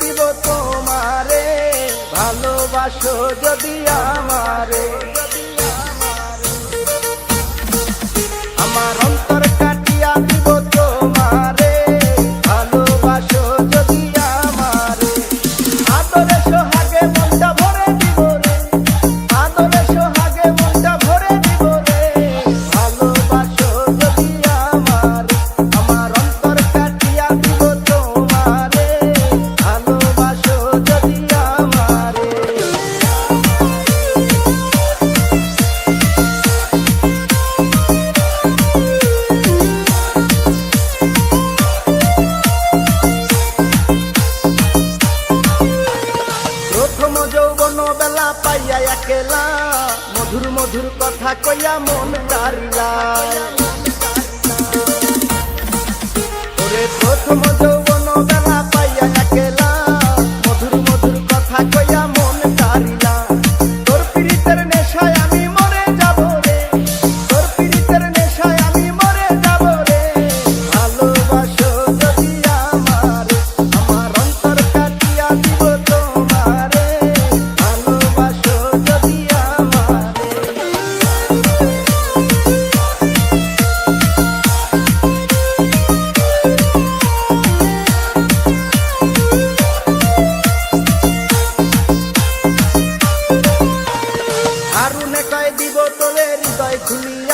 দিব তোমারে ভালোবাসো যদি আমারে। পাইয়া একেলা। মধুর মধুর কথা কইয়া মন কারিলা ওরে প্রথম হারুনে কয় দিব তোলে হৃদয় খুলিয়া